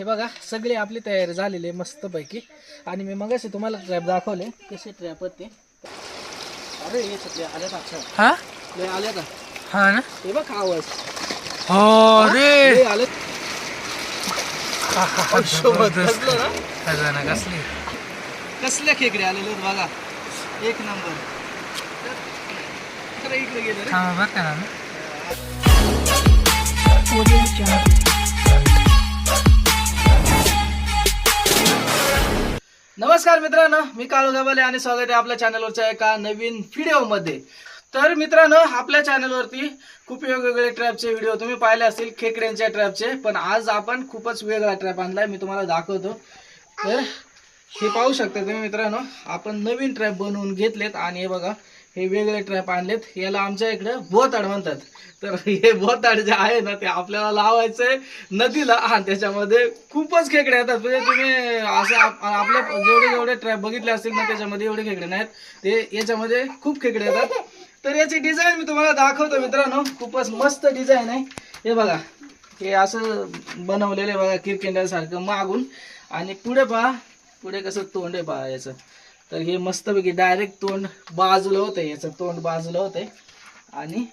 हे बघा सगळी आपली तयारी झालेली मस्तपैकी. आणि मी मगाशी तुम्हाला ट्रॅप दाखवले. कसे ट्रॅप आहेत ते? अरे हे आल्या का अच्छा हा? लय आल्या का हा ना? हे बघ आवाज. हो रे! आले सोबत कसलं? कसल्या खेकडे आलेले बघा. एक नंबर. तर इकडे गेले रे. नमस्कार मित्रांनो मी काळू गाबाले आणि स्वागत आहे आपल्या चॅनलवरच्या एका नवीन व्हिडिओमध्ये. तर मित्रांनो आपल्या चॅनलवरती खूप वेगवेगळे ट्रॅपचे व्हिडिओ तुम्ही पाहिले असतील खेकड्यांच्या ट्रॅपचे पण आज आपण खूपच वेगळा ट्रॅप आणलाय मी तुम्हाला दाखवतो. तर हे पाहू शकता तुम्ही मित्रांनो आपण नवीन ट्रॅप बनवून घेतलेत आणि हे बघा हे वेगळे ट्रॅप आणलेत. याला आमच्या इकडे बोताड म्हणतात. तर हे बोताड जे आहे ना ते आपल्याला लावायचंय नदीला हा त्याच्यामध्ये खूपच खेकडे येतात. म्हणजे तुम्ही असं आपले आपल्या जेवढे जेवढे ट्रॅप बघितले असतील ना त्याच्यामध्ये एवढे खेकडे नाहीत. ते याच्यामध्ये खूप खेकडे येतात. तर याची डिझाईन मी तुम्हाला दाखवतो मित्रांनो. खूपच मस्त डिझाईन आहे. हे बघा. हे असं बनवलेलं आहे बघा किरकेंड्यासारखं मागून. आणि पुढे पहा. पुढे कसं तोंड आहे पहा याचं. तर हे मस्तपैकी डायरेक्ट तोंड बाजूला होतंय याचं तोंड बाजूला होतंय. आणि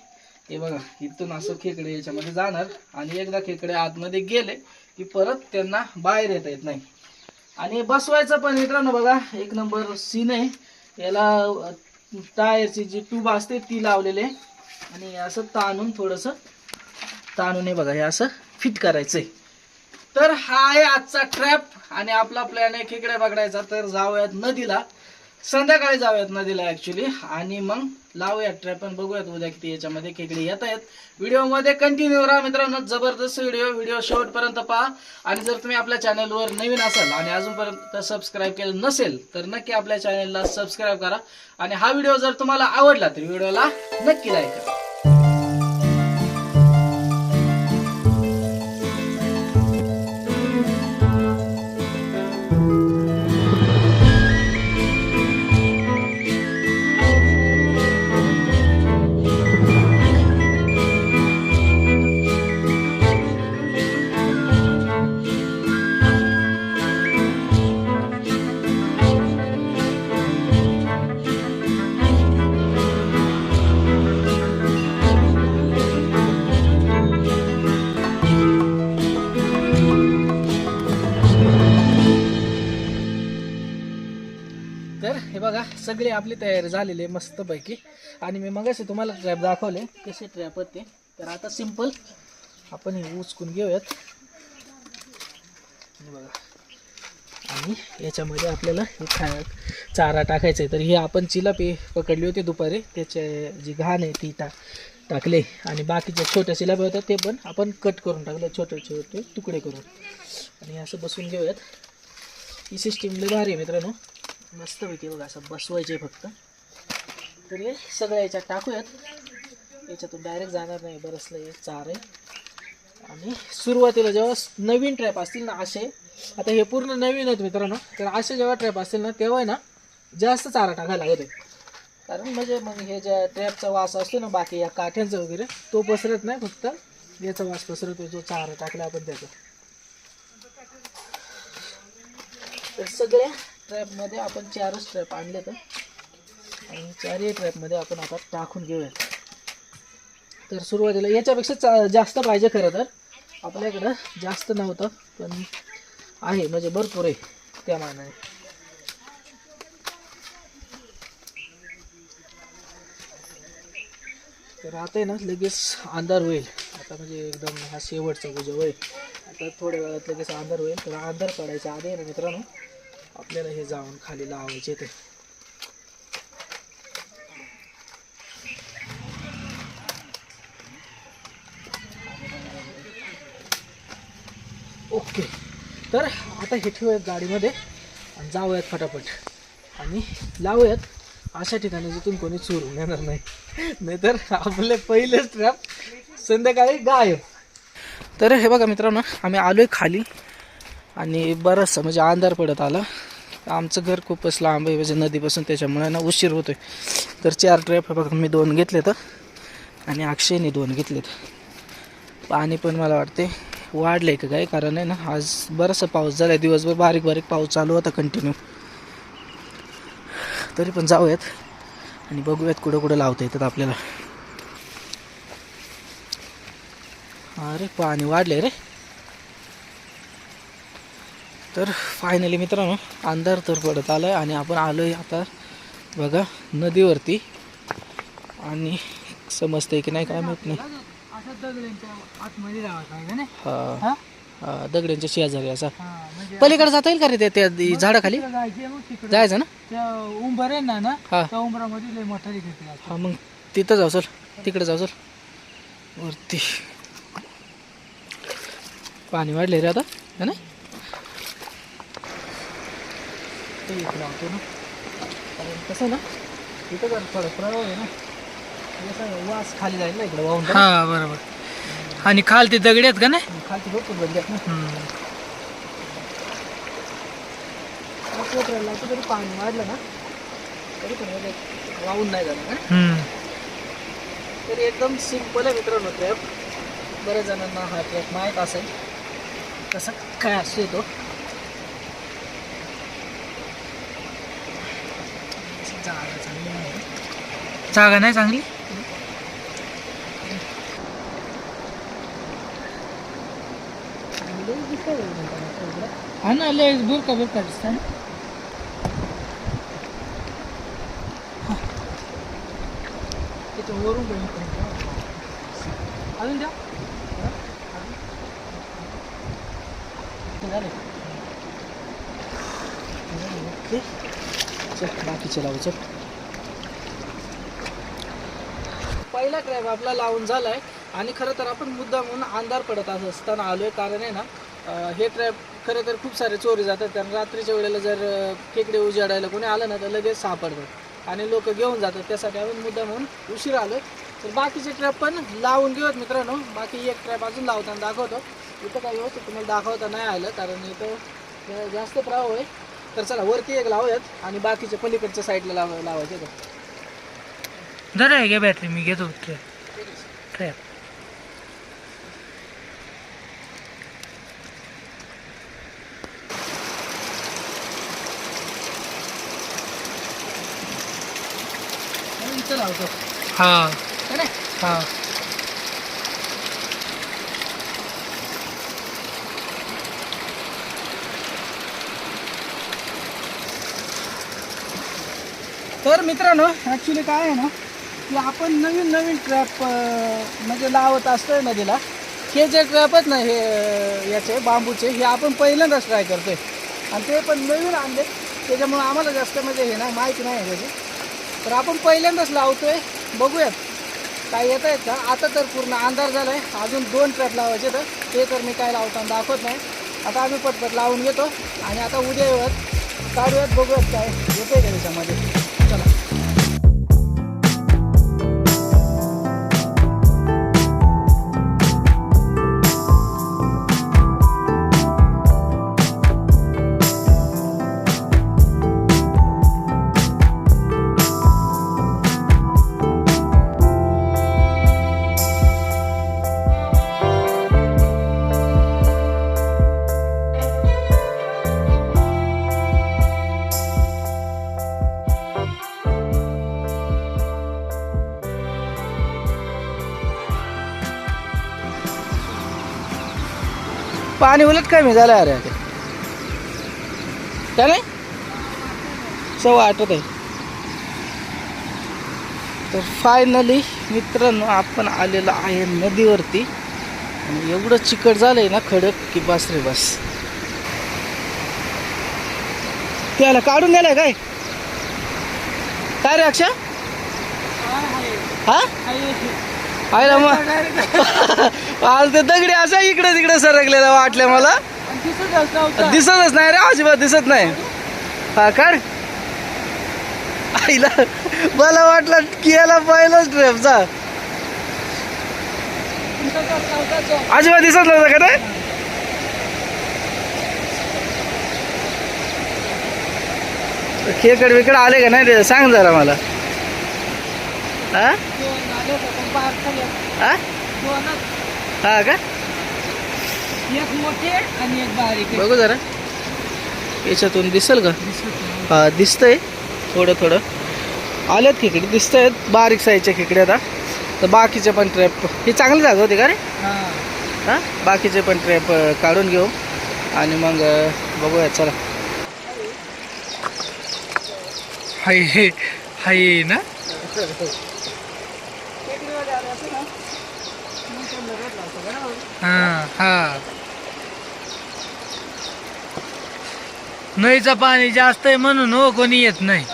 हे बघा इथून असं खेकडे याच्यामध्ये जाणार. आणि एकदा खेकडे आतमध्ये गेले की परत त्यांना बाहेर येता येत नाही. आणि बसवायचं पण मित्रांनो बघा एक नंबर सीन आहे. याला टायरची जी ट्यूब असते ती लावलेली आहे. आणि असं ताणून थोडंसं ताणून हे बघा हे असं फिट करायचंय. तर हा आहे आजचा ट्रॅप आणि आपला प्लॅन आहे खेकड्या पकडायचा. तर जाऊयात नदीला. संध्याकाळी जाऊयात नदीला ऍक्च्युली आणि मग लावूयात ट्रॅप पण बघूयात उद्या किती याच्यामध्ये खेकडे येत आहेत. व्हिडिओमध्ये कंटिन्यू राहा मित्रांनो. जबरदस्त व्हिडिओ व्हिडिओ शेवटपर्यंत पहा. आणि जर तुम्ही आपल्या चॅनलवर नवीन असाल आणि अजूनपर्यंत सबस्क्राईब केलं नसेल तर नक्की आपल्या चॅनलला सबस्क्राईब करा. आणि हा व्हिडिओ जर तुम्हाला आवडला तर व्हिडिओला नक्की लाईक करा. सगळे आपली तयार झालेले मस्तपैकी. आणि मी मग तुम्हाला ट्रॅप दाखवले. कसे ट्रॅप आहेत ते? तर आता सिंपल आपण हे उचकून घेऊयात. बघा. आणि याच्यामध्ये आपल्याला हे खा चारा टाकायचा आहे. तर ही आपण चिलापी पकडली होती दुपारी. त्याचे जी घाण आहे ती टा टाकले. आणि बाकीच्या छोट्या चिलापी होत्या ते पण आपण कट करून टाकले. छोटे छोटे तुकडे करून. आणि हे असं बसून घेऊयात. ही सिस्टीम लय भारी आहे मित्रांनो. मस्तपैकी बघा असं बसवायचे फक्त. तर हे सगळं याच्यात टाकूयात. याच्यातून डायरेक्ट जाणार नाही बरसलं हे चार. आहे आणि सुरुवातीला जेव्हा नवीन ट्रॅप असतील ना असे आता हे पूर्ण नवीन आहेत मित्रांनो तर असे जेव्हा ट्रॅप असतील ना तेव्हा आहे ना जास्त चारा टाकायला लागत आहे कारण म्हणजे मग हे ज्या ट्रॅपचा वास असतो ना बाकी या काठ्यांचा वगैरे तो पसरत नाही फक्त. याचा वास पसरतो जो चारा टाकला आपण त्याचा. तर सगळ्या ट्रॅपमध्ये आपण चारच ट्रॅप आणले तर. आणि चारही ट्रॅपमध्ये आपण आता टाकून घेऊयात तर सुरुवातीला याच्यापेक्षा चा जास्त पाहिजे खरं तर. आपल्याकडं जास्त नव्हतं पण आहे. म्हणजे भरपूर आहे त्या मानाने. तर आता आहे ना लगेच अंधार होईल. आता म्हणजे एकदम हा शेवटचा गुजव आहे. आता थोड्या वेळात लगेच अंधार होईल. तर अंधार पडायचा आधी आहे ना मित्रांनो आपल्याला हे जाऊन खाली लावायचे ते. ओके. तर आता हे ठेवूयात गाडीमध्ये आणि जाऊयात फटाफट. आणि लावूयात. अशा ठिकाणी जिथून कोणी चोरून येणार नाही. नाहीतर आपले पहिलेच ट्रॅप संध्याकाळी गायब. तर हे बघा मित्रांनो आम्ही आलोय खाली. आणि बरंचसं म्हणजे अंधार पडत आला. आमचं घर खूपच लांब आहे म्हणजे नदीपासून त्याच्यामुळे ना उशीर होतोय. तर चार ट्रॅप बघा मी दोन घेतले आणि अक्षयने दोन घेतलेत. पाणी पण मला वाटते वाढले का काय? कारण आहे ना आज बराचसा पाऊस झाला आहे दिवसभर बारीक बारीक पाऊस चालू होता कंटिन्यू तरी पण जाऊयात. आणि बघूयात कुठं कुठं लावता येतात आपल्याला. अरे पाणी वाढले रे. तर फायनली मित्रांनो अंधार तर पडत आलं आहे आणि आपण आलो आहे आता बघा नदीवरती. आणि समजतंय की नाही काय माहीत नाही. असं दगडांच्या? हा? हा? हा, शेजारी असा. म्हणजे पलीकडे जाता येईल का रे त्या- झाडाखाली? जायचं ना? उंबर आहे ना हा. उंबरामध्ये हा मग तिथं जाऊ चल. तिकडे जाऊ चल. वरती. पाणी वाढले रे आता. है ना? ते इकडे लावतो ना कारण कसं ना इथं जर थोडं प्रभाव आहे ना जसं वास खाली जाईल ना इकडे वाहून. हा बरोबर आणि खाल ते दगड आहेत का नाही खालची भरपूर बंदी आहेत ना कोपऱ्याला लावतो तरी पाणी वाढलं ना तरी पण वाहून नाही झालं ना हम्म. तर एकदम सिंपल आहे मित्रांनो ट्रॅप बऱ्याच जणांना हा ट्रॅप माहीत असेल कसं काय असतो तो जागा चांगली नाही. जागा नाही चांगली हा ना लय बुरका बुरका दिसता ना वरून अजून द्या ते झाले ओके. चल बाकीचे लावू चल पहिला क्रॅब आपला लावून झालाय. आणि खरं तर आपण मुद्दा म्हणून अंधार पडत असं असताना आलोय. कारण आहे ना हे ट्रॅप खरं तर खूप सारे चोरी जातात. कारण रात्रीच्या वेळेला जर खेकडे उजाडायला कोणी आलं ना तर लगेच सापडतात. आणि लोक घेऊन जातात. त्यासाठी आपण मुद्दा म्हणून उशीर आलो तर बाकीचे ट्रॅप पण लावून घेऊत मित्रांनो. बाकी एक ट्रॅप अजून लावताना दाखवतो. इथं काही होतं तुम्हाला दाखवता नाही आलं. कारण इथं जास्त प्रभाव आहे. तर चला वरती एक लावूयात आणि बाकीच्या पलीकडच्या साईडला लाव लावायचे तर जरा आहे घ्या बॅटरी मी घेतो ट्रॅप ट्रॅप इथं लावतो. हा. है. तर मित्रांनो ॲक्च्युली काय आहे ना की आपण नवीन नवीन ट्रॅप म्हणजे लावत असतोय नदीला. हे जे ट्रॅप आहेत ना हे याचे बांबूचे हे आपण पहिल्यांदाच ट्राय करतोय. आणि ते पण नवीन आणले. त्याच्यामुळे आम्हाला जास्त म्हणजे हे ना माहिती नाही आहे त्याची. तर आपण पहिल्यांदाच लावतोय. बघूयात. काय येत आहेत का? आता तर पूर्ण अंधार झाला आहे अजून दोन ट्रॅप लावायचे तर ते तर मी काय लावताना दाखवत नाही. आता आम्ही पटपट लावून घेतो. आणि आता उद्या येऊयात. काढूयात बघूयात काय येतंय का त्याच्यामध्ये. पाणी उलट कमी झालं अरे. आता काय नाही? सव्वा आठवत आहे. तर फायनली मित्रांनो आपण आलेलो आहे नदीवरती. आणि एवढं चिकट झालंय ना खडक की बस रे बस. त्याला काढून नेलाय काय? काय रे अक्षा हा? आहे ना मग? आज ते दगडी असा इकडे तिकडे सरकलेला वाटलं मला. दिसतच नाही रे अजिबात दिसत नाही. हा काढ. आईला मला वाटलं की याला ट्रेपचा अजिबात दिसत नव्हतं का ते? खेकड विकड आले का नाही ते? सांग जरा मला. हा हा का एक मोठे आणि एक बारीक बघू जरा याच्यातून दिसेल का हा दिसतंय थोडं थोडं आल्यात खेकडे दिसत आहेत बारीक साईजच्या खेकडे आता तर बाकीचे पण ट्रॅप ही चांगली जागा होती का रे हा. हां बाकीचे पण ट्रॅप काढून घेऊ आणि मग बघूया चला हाय हे हाय ना हा हा. नळीचं पाणी जास्त आहे म्हणून हो कोणी येत नाही.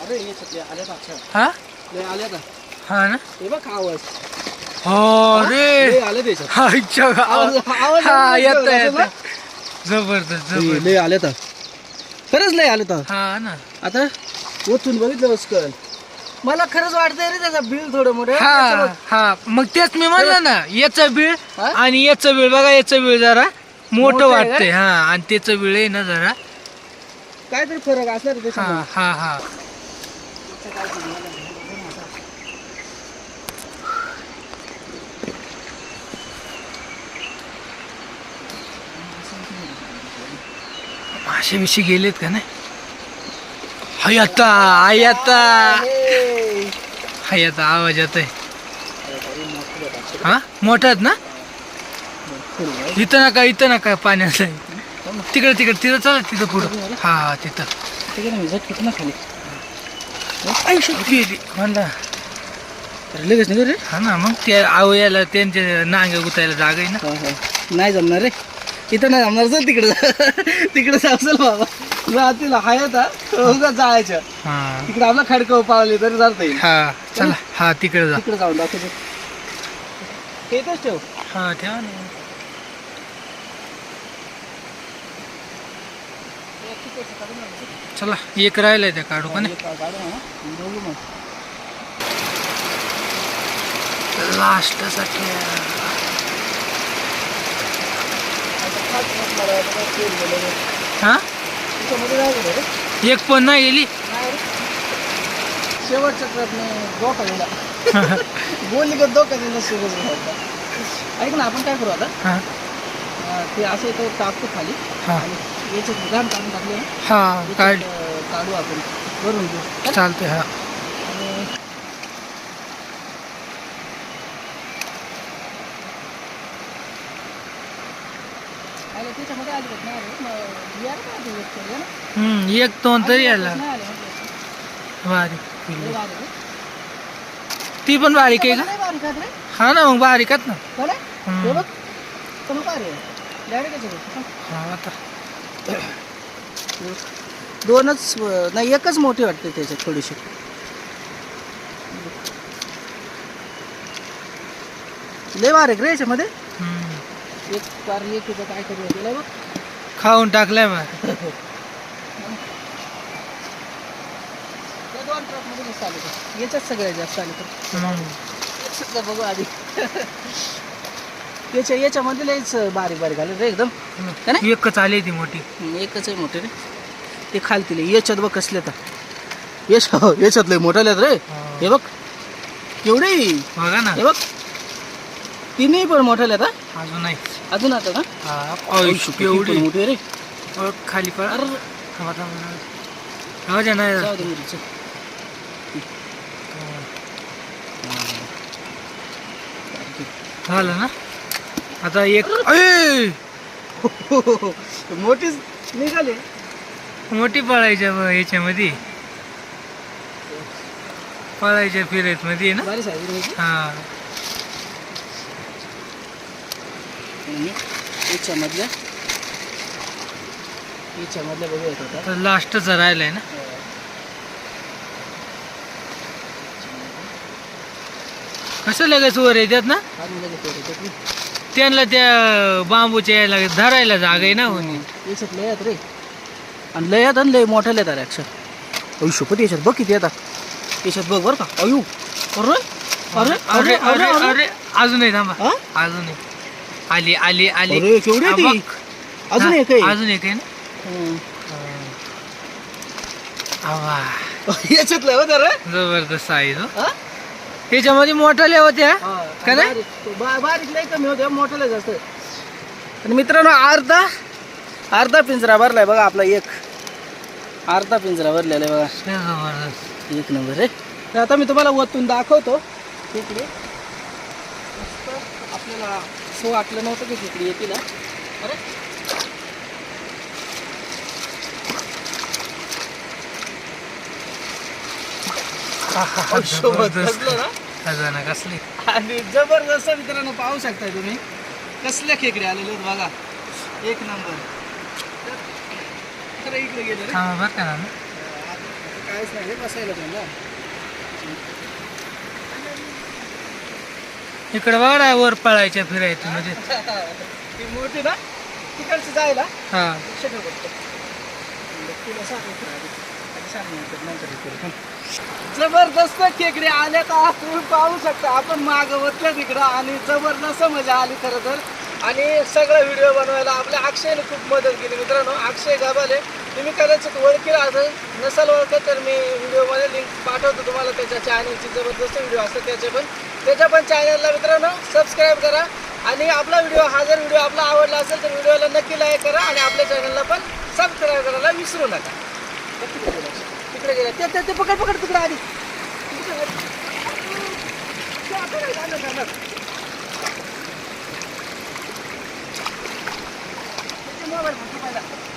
हे हा? हा ना? हे हो रे. हा हा येत जबरदस्त जबरदस्त. आले तर खरंच लय आले तर. हा ना. आता? ओतून बघितलं कळ. मला खरंच वाटतंय रे त्याचा बिल थोडं मोठं. हा हा. मग तेच मी म्हणलं ना याचं बिळ हा? आणि याचं बिळ बघा याचं बिळ जरा मोठं मोठं आहे वाटतंय हा. आणि त्याचं बिळ आहे ना जरा. काहीतरी फरक असणार हा हा हा. बिशी गेलेत का नाही? हाय आता हाय आता. हाय आता आवाज येत आहे हा? मोठा आहेत ना? इथं नका इथं नका पाण्यात. तिकडे तिकडे तिथं चला तिथं पुढं. हा हा तिथं. म्हणला अरे लगेच नाही रे. हा ना मग ते आव यायला त्यांच्या नांग गुतायला जागा आहे ना. नाही जमणार रे. इथं नाही जमणार चल तिकडे. तिकडे जासल बाबा. राहतील हाय आता. जायचं. हा. तिकडे आपला खडकं पावले तरी जाता येईल. हा चला. हा तिकडे जा. तिकडे जाऊन इथंच ठेव. हा ठेवा ना. चला एक राहिलंय त्या काढू का नाही काढू ना बघू मग लास्ट हा. एक पण नाही गेली. शेवटच्या ट्रॅपने धोका दिला. बोलली का धोका दिला शेवट ऐक ना आपण काय करू आता? ते असं तो टाकतो खाली. याच्यात घाण टाकून टाकले हा काढ. आपण. भरून घेऊ. चालते हा आणि अरे त्याच्यामध्ये आली का नाही रे? मग यार काय ते एक केलं ना? हम्म एक दोन तरी आला. बारीक बारीक आहे. ती पण बारीक आहे का बारीक आहेत. हा ना मग बारीकच ना बरं? हम्म. हे बघ. चल काय रे? Direct आहे सगळं. हा आता दोनच अं, नाही एकच मोठी वाटते त्याच्यात थोडीशी लय बारीक रे याच्यामध्ये हम्म. एक कार एक काय करू खाऊन टाकलाय बा दोन याच्यात सगळ्यात जास्त आले तर हम्म. सध्या बघू आधी. याच्या याच्यामध्ये लयच बारीक बारीक आले रे एकदम. है ना? एकच आली ती मोठी. एकच आहे मोठे रे. ते खालतील याच्यात बघ कसले तर. यश याच्यात लय मोठा रे. हे. बघ. केवढे बघा ना. हे बघ. तिन्ही पण मोठ्या आहेत हा? अजून नाही. अजून आता का? हा एवढी पण मोठी रे. बघ, नाही जाऊ दे मुलीचं. झालं ना? आता एक! मोठीच निघाले. मोठी पळायच्या ब- याच्यामध्ये. पळायच्या फिरायत मध्ये ना. हा. याच्यामधल्या तर लास्टचा राहिलाय ना? कसं लगेच वर येतात ना? अजून लगेच वर येतात रे. त्यांना त्या बांबूच्या यायला धरायला जागा आहे ना होणी याच्यात लय आहेत रे. आणि लय आहेत आणि लय मोठ्या लय आहेत अक्षर. अयू शपथ याच्यात बघ किती येतात याच्यात बघ बरं का. अयू. अरे अरे अरे अरे अरे अजून आहे थांबा. हा? अजून आहे आली आली. आली केवढी आहे. अजून एक. आहे. अजून एक आहे ना? हम्म. आवा याच्यात लय होतं रे जबरदस्त साईज हो हा? ह्याच्यामध्ये मोठाले होत्या हा, का नाही? बारीक. लय कमी होते मोठाले जास्त आणि मित्रांनो अर्धा अर्धा पिंजरा भरलाय बघा आपला एक. अर्धा पिंजरा भरलेला आहे बघा. जबरदस्त. एक नंबर आहे तर आता मी तुम्हाला वतून दाखवतो. मस्त. आपल्याला असं वाटलं नव्हतं की तिकडे येतील हा. अरे. ना? खजाना कसली? आणि जबरदस्त मित्रांनो पाहू शकताय तुम्ही. कसल्या खेकडे आलेले आहेत बघा. एक नंबर. तर- तर इकडे गेले रे. थांबा बरं का ना आता काहीच नाही बसायला त्यांना इकडे बघा ना, वर पळायच्या फिरायचं म्हणजे ती मोठी ना? तिकडची जायला? हा. लक्ष ठेव फक्त. तिला सांग इकडे आधी. आधी सांग नंतर- नंतर हे करू. जबरदस्त खेकडे आले का तुम्ही पाहू शकता आपण मागवतलं तिकडं आणि जबरदस्त मजा आली खरं तर. आणि सगळं व्हिडिओ बनवायला आपल्या अक्षयने खूप मदत केली. मित्रांनो अक्षय गाबाले तुम्ही कदाचित ओळखील असं नसाल ओळखत तर मी व्हिडिओमध्ये लिंक पाठवतो तुम्हाला त्याच्या चॅनलची जबरदस्त व्हिडिओ असतात त्याचे पण. त्याच्या पण चॅनलला मित्रांनो सबस्क्राईब करा. आणि आपला व्हिडिओ हा जर व्हिडिओ आपला आवडला असेल तर व्हिडिओला नक्की लाईक करा आणि आपल्या चॅनलला पण सबस्क्राईब करायला विसरू नका. तिकडे गेला. ते ते- ते पकड पकड तिकडे आधी. मोबाईल